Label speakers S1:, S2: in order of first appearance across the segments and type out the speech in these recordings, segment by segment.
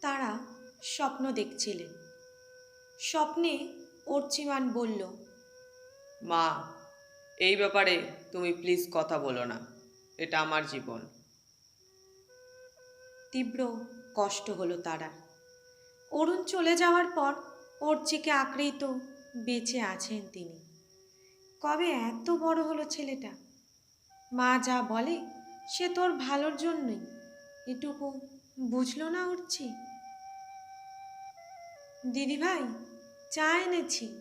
S1: তারা স্বপ্ন দেখছিলেন। স্বপ্নে অর্চিমান বলল
S2: মা এই ব্যাপারে তুমি প্লিজ কথা বলো না। এটা আমার জীবন।
S1: তীব্র কষ্ট হলো তারার অরুণ চলে যাওয়ার পর অর্চিকে আঁকড়েই তো বেঁচে আছেন তিনি। কবে এত বড় হলো ছেলেটা? মা যা বলে সে তোর ভালোর জন্যই। এটুকু বুঝলো না উঠছি দিদিভাই, চা এনেছি।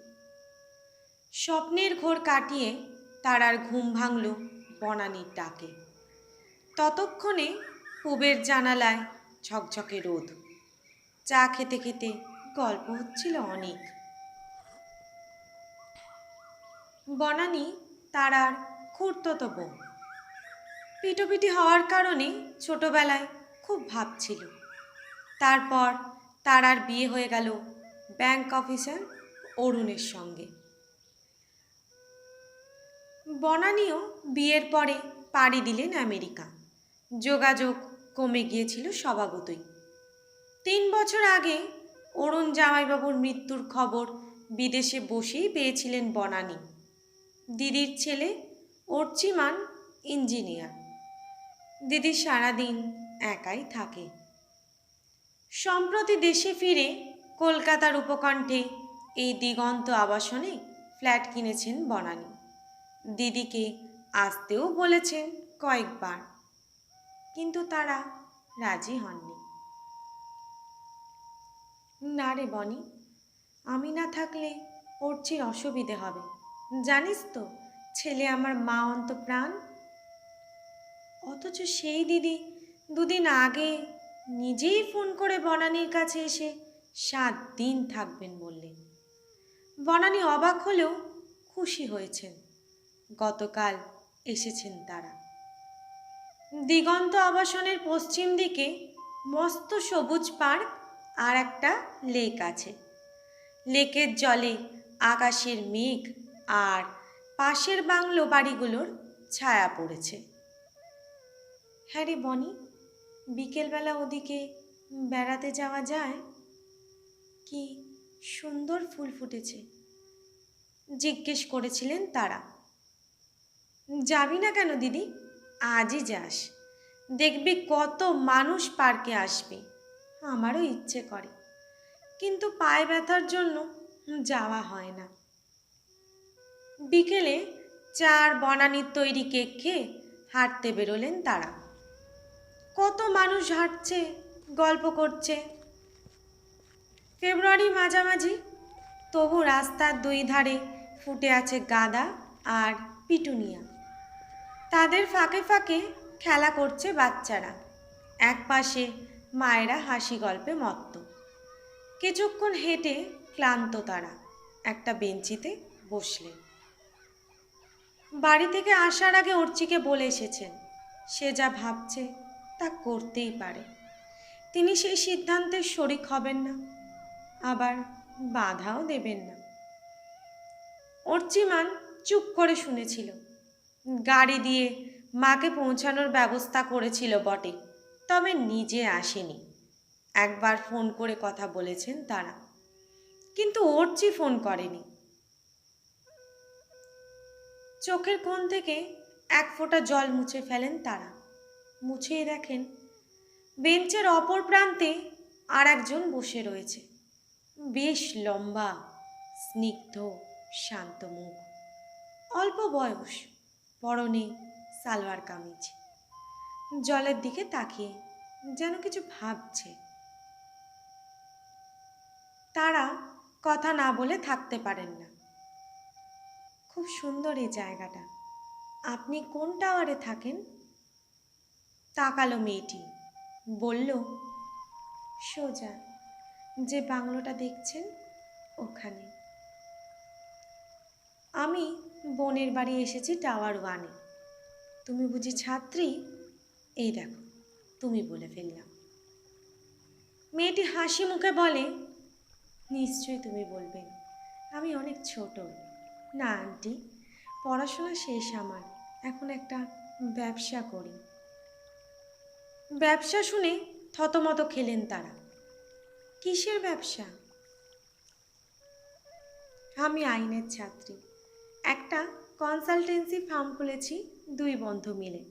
S1: স্বপ্নের ঘোর কাটিয়ে তারার ঘুম ভাঙল বনানির ডাকে। ততক্ষণে পুবের জানালায় ঝকঝকে রোদ। চা খেতে খেতে গল্প হচ্ছিল অনেক। বনানি তার তারার খুঁড়তো বোন পিটোপিটি হওয়ার কারণে ছোটবেলায় খুব ভাবছিল। তারপর তারার বিয়ে হয়ে গেল ব্যাংক অফিসার অরুণের সঙ্গে। বনানীও বিয়ের পরে পাড়ি দিলেন আমেরিকা। যোগাযোগ কমে গিয়েছিল স্বভাবতই। তিন বছর আগে অরুণ জামাইবাবুর মৃত্যুর খবর বিদেশে বসেই পেয়েছিলেন বনানী। দিদির ছেলে অর্চিমান ইঞ্জিনিয়ার। দিদি সারাদিন একাই থাকে। সম্প্রতি দেশে ফিরে কলকাতার উপকণ্ঠে এই দিগন্ত আবাসনে ফ্ল্যাট কিনেছেন বনানী। দিদিকে আসতেও বলেছেন কয়েকবার, কিন্তু তারা রাজি হননি। না রে বনি, আমি না থাকলে অর্চির অসুবিধে হবে। জানিস তো, ছেলে আমার মা অন্ত প্রাণ অথচ সেই দিদি দুদিন আগে নিজেই ফোন করে বনানীর কাছে এসে সাত দিন থাকবেন বললেন। বনানী অবাক হলেও খুশি হয়েছেন। গতকাল এসেছেন তারা। দিগন্ত আবাসনের পশ্চিম দিকে মস্ত সবুজ পার্ক আর একটা লেক আছে। লেকের জলে আকাশের মেঘ আর পাশের বাংলো বাড়িগুলোর ছায়া পড়েছে। হ্যাঁ রে বনি বিকেলবেলা ওদিকে বেড়াতে যাওয়া যায়? কি সুন্দর ফুল ফুটেছে। জিজ্ঞেস করেছিলেন তারা। যাবি না কেন দিদি? আজই যাস। দেখবি কত মানুষ পার্কে আসবে। আমারও ইচ্ছে করে। কিন্তু পায়ে ব্যথার জন্য যাওয়া হয় না। বিকেলে চার বনানির তৈরি কেক খেয়ে হাঁটতে বেরোলেন তারা। কত মানুষ হাঁটছে, গল্প করছে। ফেব্রুয়ারি মাঝামাঝি, তবু রাস্তার দুই ধারে ফুটে আছে গাঁদা আর পিটুনিয়া। তাদের ফাঁকে ফাঁকে খেলা করছে বাচ্চারা। এক পাশে মায়েরা হাসি গল্পে মত্ত। কিছুক্ষণ হেঁটে ক্লান্ত তারা, একটা বেঞ্চিতে বসলেন বাড়ি থেকে আসার আগে অর্চিকে বলে এসেছেন, সে যা ভাবছে তা করতেই পারে। তিনি সেই সিদ্ধান্তের শরিক হবেন না, আবার বাধাও দেবেন না। অর্চিমান চুপ করে শুনেছিল। গাড়ি দিয়ে মাকে পৌঁছানোর ব্যবস্থা করেছিল বটে, তবে নিজে আসেনি। একবার ফোন করে কথা বলেছেন তারা, কিন্তু অর্চি ফোন করেনি। চোখের কোণ থেকে এক ফোঁটা জল মুছে ফেলেন তারা। মুছেই দেখেন। বেঞ্চের অপর প্রান্তে আর একজন বসে রয়েছে। বেশ লম্বা, স্নিগ্ধ, শান্ত মুখ। অল্প বয়স, পরনে সালোয়ার কামিজ। জলের দিকে তাকিয়ে যেন কিছু ভাবছে। তারা কথা না বলে থাকতে পারেন না। খুব সুন্দর এই জায়গাটা। আপনি কোন টাওয়ারে থাকেন? তাকালো মেয়েটি। বলল, সোজা, যে বাংলোটা দেখছেন, ওখানে। আমি বোনের বাড়ি এসেছি টাওয়ার ওয়ানে। তুমি বুঝি ছাত্রী? এই দেখো, তুমি বলে ফেললাম। মেয়েটি হাসি মুখে বলে, নিশ্চয়ই তুমি বলবে। আমি অনেক ছোট। না, আন্টি, পড়াশোনা শেষ আমার। এখন একটা ব্যবসা করি। ব্যবসা শুনে থতমত খেলেন তারা। কিসের ব্যবসা? আমি আইনের ছাত্রী। একটা কনসালটেন্সি ফার্ম খুলেছি, দুই বন্ধু মিলে।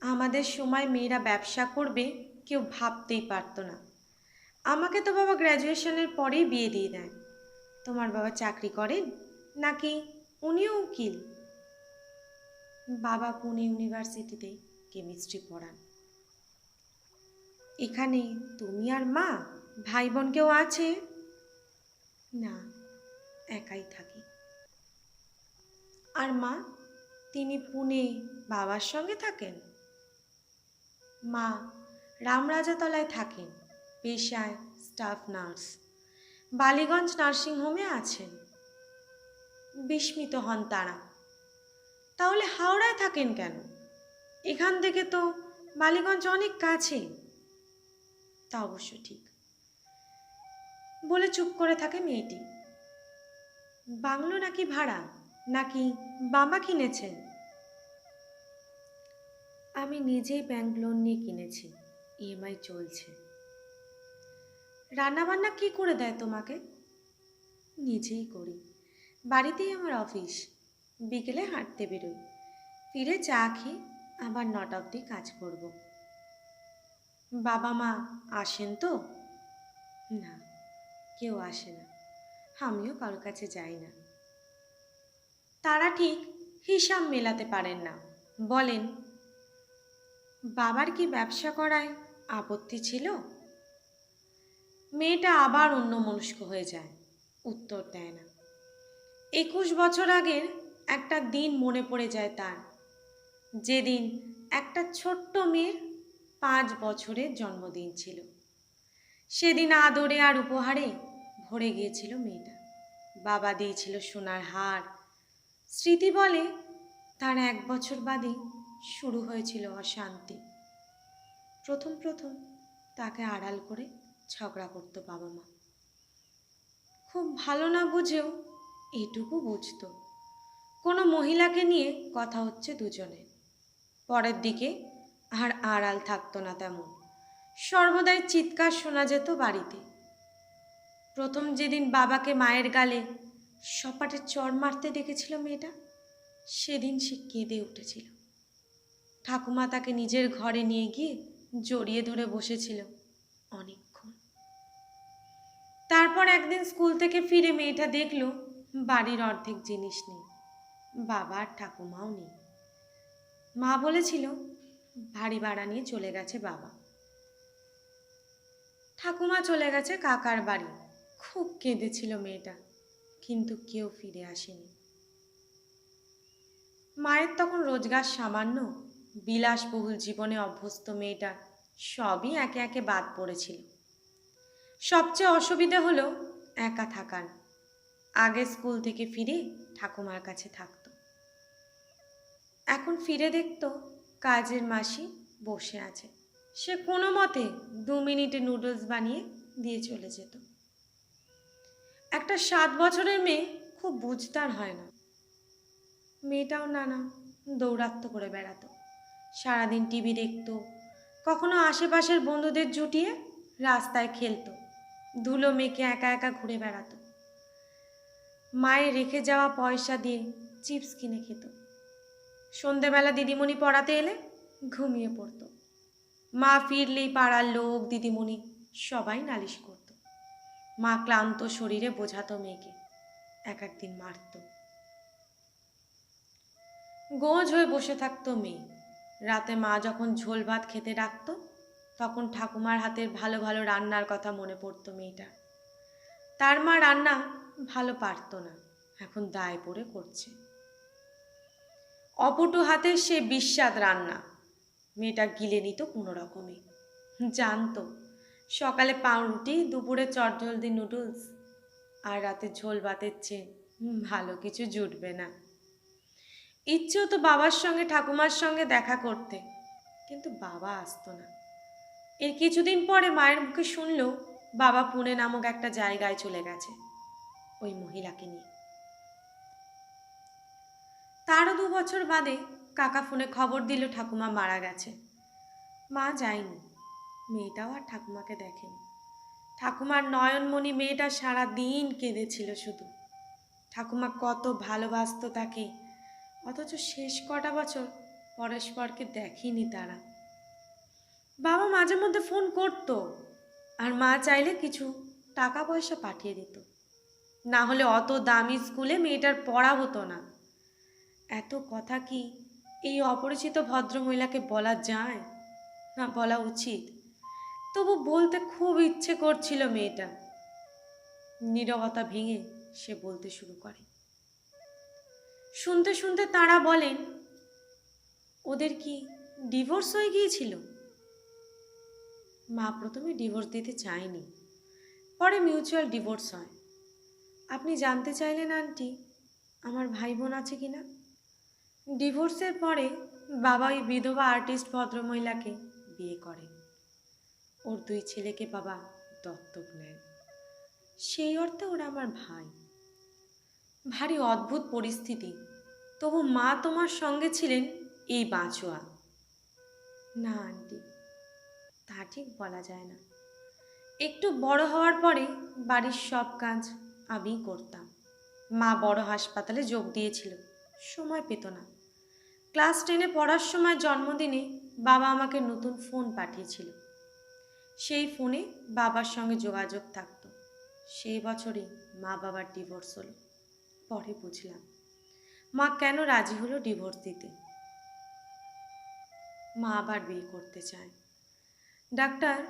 S1: আমাদের সময় মেয়েরা ব্যবসা করবে কেউ ভাবতেই পারতো না। আমাকে তো বাবা গ্র্যাজুয়েশনের পরেই বিয়ে দিয়ে দেয়। তোমার বাবা চাকরি করেন নাকি উনিও উকিল? বাবা পুনে ইউনিভার্সিটিতে কেমিস্ট্রি পড়ান এখানে তুমি আর মা ভাই বোন কেউ আছে? না, একাই থাকি। আর মা, তিনি পুনে বাবার সঙ্গে থাকেন? মা, রামরাজাতলায় থাকেন, পেশায় স্টাফ নার্স। বালিগঞ্জ নার্সিংহোমে আছেন। বিস্মিত হন তারা। তাহলে হাওড়ায় থাকেন কেন? এখান থেকে তো বালিগঞ্জ অনেক কাছে। তা অবশ্য ঠিক। বলে চুপ করে থাকে মেয়েটি। বাংলো নাকি ভাড়া, নাকি বাবা কিনেছেন? আমি নিজেই ব্যাংক লোন নিয়ে কিনেছি, ইএমআই চলছে। রান্নাবান্না কি করে দেয় তোমাকে? নিজেই করি। বাড়িতেই আমার অফিস, বিকেলে হাঁটতে বেরোই। ফিরে চা খেয়ে আবার নটা অবধি কাজ করব। বাবা মা আসেন তো? না, কেউ আসে না। আমিও কারোর কাছে যাই না। তারা ঠিক হিসাব মেলাতে পারেন না। বলেন, বাবার কি ব্যবসা করায় আপত্তি ছিল? মেয়েটা আবার অন্য মনস্ক হয়ে যায়, উত্তর দেয় না। একুশ বছর আগের একটা দিন মনে পড়ে যায় তার। যেদিন একটা ছোট্ট মেয়ের পাঁচ বছরের জন্মদিন ছিল। সেদিন আদরে আর উপহারে ভরে গিয়েছিল মেয়েটা। বাবা দিয়েছিল সোনার হার। স্মৃতি বলে তার এক বছর বাদে শুরু হয়েছিল অশান্তি। প্রথম প্রথম তাকে আড়াল করে ঝগড়া করতো বাবা মা। খুব ভালো না বুঝেও এটুকু বুঝতো। কোনো মহিলাকে নিয়ে কথা হচ্ছে দুজনের। পরের দিকে আর আড়াল থাকতো না তেমন। সর্বদাই চিৎকার শোনা যেত বাড়িতে। প্রথম যেদিন বাবাকে মায়ের গালে সপাটে চড় মারতে দেখেছিল মেয়েটা, সেদিন সে কেঁদে উঠেছিল। ঠাকুমা তাকে নিজের ঘরে নিয়ে গিয়ে জড়িয়ে ধরে বসেছিল অনেকক্ষণ। তারপর একদিন স্কুল থেকে ফিরে মেয়েটা দেখল বাড়ির অর্ধেক জিনিস নেই, বাবা আর ঠাকুমাও নেই। মা বলেছিল, ভারী ভাড়া নিয়ে চলে গেছে বাবা। ঠাকুমা চলে গেছে কাকার বাড়ি। খুব কেঁদেছিল মেয়েটা, কিন্তু কেউ ফিরে আসেনি। মায়ের তখন রোজগার সামান্য, বিলাসবহুল জীবনে অভ্যস্ত মেয়েটা সবই একে একে বাদ পড়েছিল। সবচেয়ে অসুবিধে হলো একা থাকার। আগে স্কুল থেকে ফিরে ঠাকুমার কাছে থাকতো। এখন ফিরে দেখতো কাজের মাসি বসে আছে। সে কোনো মতে দু মিনিটে নুডলস বানিয়ে দিয়ে চলে যেত। একটা সাত বছরের মেয়ে খুব বুঝতার হয় না। মেয়েটাও নানা দৌরাত্ম করে বেড়াতো। সারাদিন টিভি দেখত, কখনো আশেপাশের বন্ধুদের জুটিয়ে রাস্তায় খেলতো ধুলো মেখে একা একা ঘুরে বেড়াতো। মায়ের রেখে যাওয়া পয়সা দিয়ে চিপস কিনে খেত। সন্ধেবেলা দিদিমণি পড়াতে এলে ঘুমিয়ে পড়তো। মা ফিরলেই পাড়ার লোক দিদিমণি সবাই নালিশ করত। মা ক্লান্ত শরীরে বোঝাতো মেয়েকে এক একদিন মারত। গোজ হয়ে বসে থাকতো মেয়ে। রাতে মা যখন ঝোল ভাত খেতে ডাকতো, তখন ঠাকুমার হাতের ভালো ভালো রান্নার কথা মনে পড়তো মেয়েটার। তার মা রান্না ভালো পারতো না, এখন দায় পড়ে করছে। অপটু হাতে সে বিস্বাদ রান্না। মেয়েটা গিলে নিত কোনো রকমে। জানতো, সকালে পাউরুটি, দুপুরে চটজলদি নুডলস, আর রাতে ঝোল ভাতের চেয়ে ভালো কিছু জুটবে না। ইচ্ছেও তো বাবার সঙ্গে, ঠাকুমার সঙ্গে দেখা করতে, কিন্তু বাবা আসতো না। এর কিছুদিন পরে মায়ের মুখে শুনলো, বাবা পুনে নামক একটা জায়গায় চলে গেছে, ওই মহিলাকে নিয়ে। তারও দু বছর বাদে কাকা ফোনে খবর দিল ঠাকুমা মারা গেছে। মা যায়নি। মেয়েটাও আর ঠাকুমাকে দেখেনি। ঠাকুমার নয়নমণি মেয়েটা সারা দিন কেঁদেছিল শুধু। ঠাকুমা কত ভালোবাসতো তাকে, অথচ শেষ কটা বছর পরস্পরকে দেখেনি তারা। বাবা মাঝে মধ্যে ফোন করতো, আর মা চাইলে কিছু টাকা পয়সা পাঠিয়ে দিত। না হলে অত দামি স্কুলে মেয়েটার পড়া হতো না। এত কথা কি এই অপরিচিত ভদ্রমহিলাকে বলা যায়? না, বলা উচিত। তবু বলতে খুব ইচ্ছে করছিল মেয়েটা। নীরবতা ভেঙে সে বলতে শুরু করে। শুনতে শুনতে তারা বলেন, ওদের কি ডিভোর্স হয়ে গিয়েছিল? মা প্রথমে ডিভোর্স দিতে চায়নি, পরে মিউচুয়াল ডিভোর্স হয়। আপনি জানতে চাইলেন, আন্টি, আমার ভাই বোন আছে কি না ডিভোর্সের পরে বাবা ওই বিধবা আর্টিস্ট ভদ্রমহিলাকে বিয়ে করে। ওর দুই ছেলেকে বাবা দত্তক নেন। সেই অর্থে ওরা আমার ভাই। ভারী অদ্ভুত পরিস্থিতি। তবু মা তোমার সঙ্গে ছিলেন এই বাঁচোয়া না, আন্টি, তা ঠিক বলা যায় না। একটু বড় হওয়ার পরে বাড়ির সব কাজ আমিই করতাম। মা বড় হাসপাতালে যোগ দিয়েছিল। সময় পেত না। ক্লাস টেনে পড়ার সময় জন্মদিনে বাবা আমাকে নতুন ফোন পাঠিয়েছিল। সেই ফোনে বাবার সঙ্গে যোগাযোগ থাকতো। সেই বছরই মা বাবার ডিভোর্স হলো। পরে বুঝলাম। মা কেন রাজি হলো ডিভোর্স দিতে? মা আবার বিয়ে করতে চায়। ডাক্তার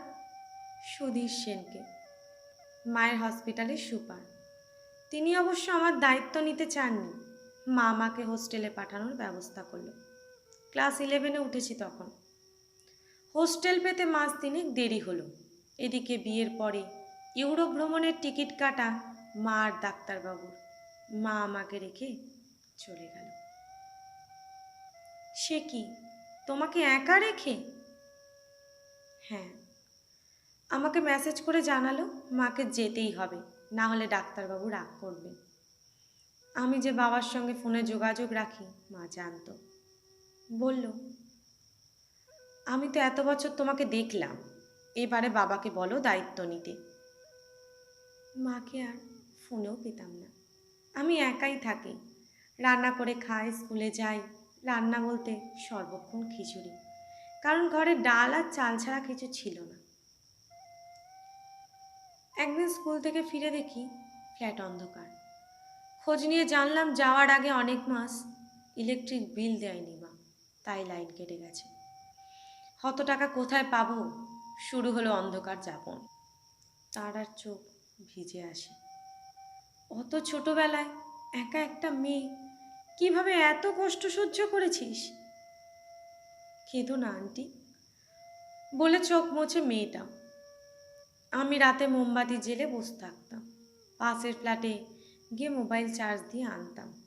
S1: সুধীর সেনকে। মায়ের হসপিটালের সুপার। তিনি অবশ্য আমার দায়িত্ব নিতে চাননি। মা আমাকে হোস্টেলে পাঠানোর ব্যবস্থা করল। ক্লাস ইলেভেনে উঠেছি তখন। হোস্টেল পেতে মাস তিনেক দেরি হলো। এদিকে বিয়ের পরে ইউরোপ ভ্রমণের টিকিট কাটা মা আর ডাক্তারবাবুর। মা আমাকে রেখে চলে গেল। সে কি, তোমাকে একা রেখে? হ্যাঁ আমাকে মেসেজ করে জানালো, মাকে যেতেই হবে, না হলে ডাক্তারবাবু রাগ করবেন। আমি যে বাবার সঙ্গে ফোনে যোগাযোগ রাখি, মা জানতো। বলল, আমি তো এত বছর তোমাকে দেখলাম। এবারে বাবাকে বলো দায়িত্ব নিতে। মাকে আর ফোনেও পেতাম না। আমি একাই থাকি। রান্না করে খাই, স্কুলে যাই। রান্না বলতে সর্বক্ষণ খিচুড়ি। কারণ ঘরে ডাল আর চাল ছাড়া কিছু ছিল না। একদিন স্কুল থেকে ফিরে দেখি ফ্ল্যাট অন্ধকার। খোঁজ নিয়ে জানলাম যাওয়ার আগে অনেক মাস ইলেকট্রিক বিল দেয়নি মা, তাই লাইন কেটে গেছে। কত টাকা কোথায় পাবো? শুরু হলো অন্ধকার যাপন। তার আর চোখ ভিজে আসে। অত ছোটবেলায় একা একটা মেয়ে, কীভাবে এত কষ্ট সহ্য করেছিস? কেঁদো না, আন্টি। বলে চোখ মুছে মেয়েটা। আমি রাতে মোমবাতি জেলে বসে থাকতাম। পাশের ফ্ল্যাটে গিয়ে মোবাইল চার্জ দিয়ে আনতাম।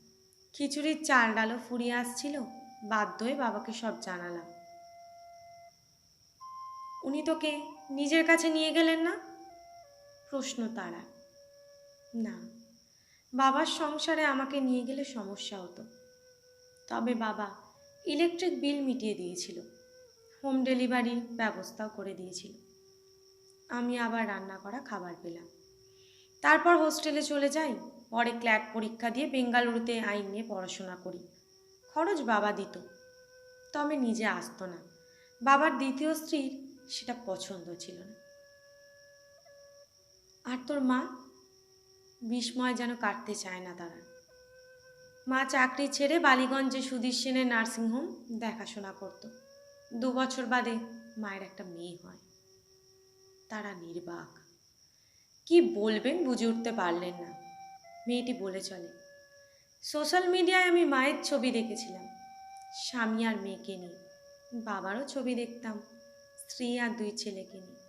S1: খিচুড়ির চাল ডালও ফুরিয়ে আসছিল, বাধ্য হয়ে বাবাকে সব জানালাম। উনি তোকে নিজের কাছে নিয়ে গেলেন না? প্রশ্ন তারা। না, বাবার সংসারে আমাকে নিয়ে গেলে সমস্যা হতো। তবে বাবা ইলেকট্রিক বিল মিটিয়ে দিয়েছিল, হোম ডেলিভারির ব্যবস্থাও করে দিয়েছিল। আমি আবার রান্না করা খাবার পেলাম। তারপর হোস্টেলে চলে যাই পরে ক্ল্যাট পরীক্ষা দিয়ে বেঙ্গালুরুতে আইন নিয়ে পড়াশোনা করি। খরচ বাবা দিত, তবে নিজে আসতো না। বাবার দ্বিতীয় স্ত্রীর সেটা পছন্দ ছিল না। আর তোর মা? বিস্ময় যেন কাটতে চায় না তারা। মা চাকরি ছেড়ে বালিগঞ্জে সুধীর সেনের নার্সিংহোম দেখাশোনা করত। দু বছর বাদে মায়ের একটা মেয়ে হয়। তারা নির্বাক। কি বলবেন বুঝে উঠতে পারলেন না। মেয়েটি বলে চলে। সোশ্যাল মিডিয়ায় আমি মায়ের ছবি দেখেছিলাম। স্বামী আর মেয়েকে নিয়ে। বাবারও ছবি দেখতাম, স্ত্রী আর দুই ছেলেকে নিয়ে।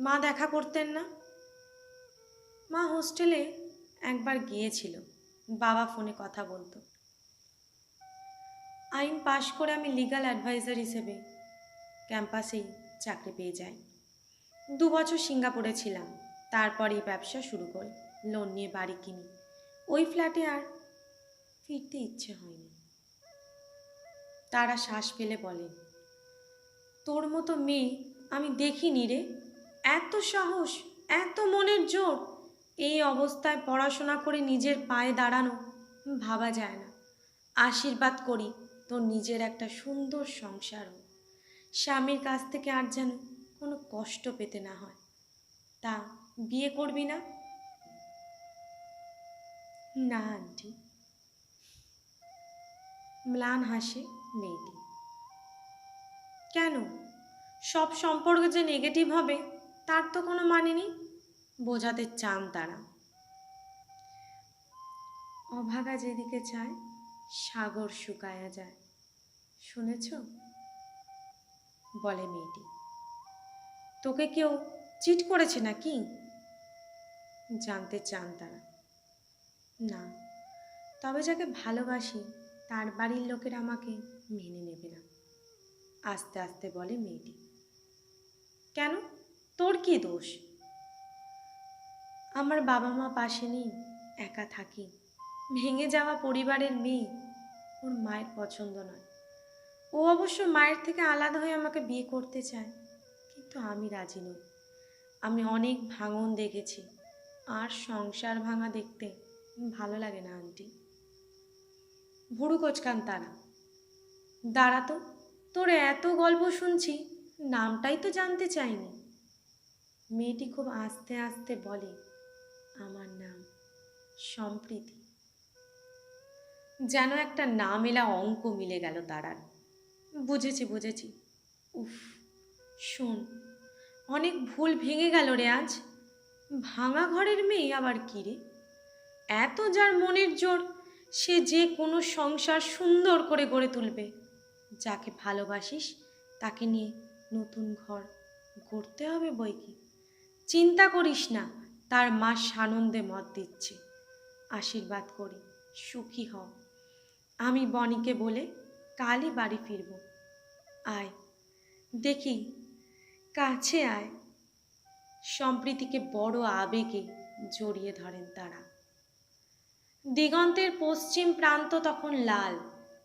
S1: মা দেখা করতেন না। মা হোস্টেলে একবার গিয়েছিল। বাবা ফোনে কথা বলতো। আইন পাশ করে আমি লিগ্যাল অ্যাডভাইজার হিসেবে ক্যাম্পাসেই চাকরি পেয়ে যাই। দু বছর সিঙ্গাপুরে ছিলাম। তারপরেই ব্যবসা শুরু করি। লোন নিয়ে বাড়ি কিনি। ওই ফ্ল্যাটে আর ফিরতে ইচ্ছে হয়নি। তারা শ্বাস ফেলে বলেন তোর মতো মেয়ে আমি দেখিনি রে। এত সাহস, এত মনের জোর। এই অবস্থায় পড়াশোনা করে নিজের পায়ে দাঁড়ানো ভাবা যায় না। আশীর্বাদ করি তোর নিজের একটা সুন্দর সংসার হোক। স্বামীর কাছ থেকে আর যেন কোনো কষ্ট পেতে না হয়। তা বিয়ে করবি না? না, আন্টি। ম্লান হাসে মেয়েটি। কেন? সব সম্পর্ক যে নেগেটিভ হবে, তার তো কোনো মানে নেই, বোঝাতে চান তারা। অভাগা যেদিকে চায়, সাগর শুকায়া যায়। শুনেছ? বলে মেয়েটি। তোকে কেউ চিট করেছে নাকি? জানতে চান তারা। না। তবে যাকে ভালোবাসি, তার বাড়ির লোকেরা আমাকে মেনে নেবে না। আস্তে আস্তে বলে মেয়েটি। কেন? তোর কি দোষ? আমার বাবা মা পাশে নেই, একা থাকি। ভেঙে যাওয়া পরিবারের মেয়ে ওর মায়ের পছন্দ নয়। ও অবশ্য মায়ের থেকে আলাদা হয়ে আমাকে বিয়ে করতে চায়, কিন্তু আমি রাজি নই। আমি অনেক ভাঙন দেখেছি, আর সংসার ভাঙা দেখতে ভালো লাগে না, আন্টি। ভুরু কোচকান তারা। দাঁড়া তো, তোর এত গল্প শুনছি, নামটাই তো জানতে চাইনি। মেয়েটি খুব আস্তে আস্তে বলে, আমার নাম সম্প্রীতি। যেন একটা নাম এলা অঙ্ক মিলে গেল তারার। বুঝেছি বুঝেছি। উফ, শোন, অনেক ভুল ভেঙে গেল রে আজ। ভাঙা ঘরের মেয়ে আবার কি রে? এত যার মনের জোর, সে যে কোনো সংসার সুন্দর করে গড়ে তুলবে। যাকে ভালোবাসিস, তাকে নিয়ে নতুন ঘর গড়তে হবে বই কি চিন্তা করিস না, তার মা সানন্দে মত দিচ্ছে। আশীর্বাদ করি, সুখী হও। আমি বনিকে বলে কালই বাড়ি ফিরব। আয়, দেখি, কাছে আয়। সম্প্রীতিকে বড় আবেগে জড়িয়ে ধরেন তারা। দিগন্তের পশ্চিম প্রান্ত তখন লাল,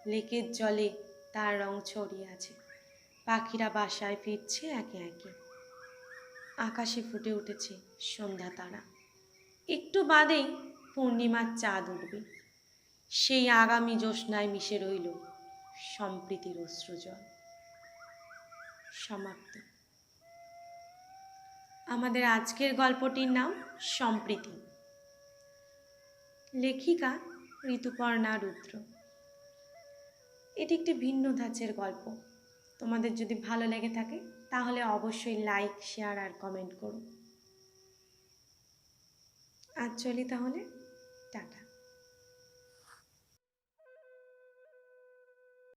S1: লেকের জলে তার রং ছড়িয়ে আছে। পাখিরা বাসায় ফিরছে একে একে। আকাশে ফুটে উঠেছে সন্ধ্যা তারা। একটু বাদেই পূর্ণিমার চাঁদ উঠবে। সেই আগামী জ্যোৎস্নায় মিশে রইল সম্প্রীতির অশ্রুজল। সমাপ্ত। আমাদের আজকের গল্পটির নাম সম্প্রীতি। লেখিকা ঋতুপর্ণা রুদ্র। এটি একটি ভিন্ন ধাঁচের গল্প। তোমাদের যদি ভালো লেগে থাকে, তাহলে অবশ্যই লাইক, শেয়ার আর কমেন্ট করো। আজ চলি তাহলে। টাটা।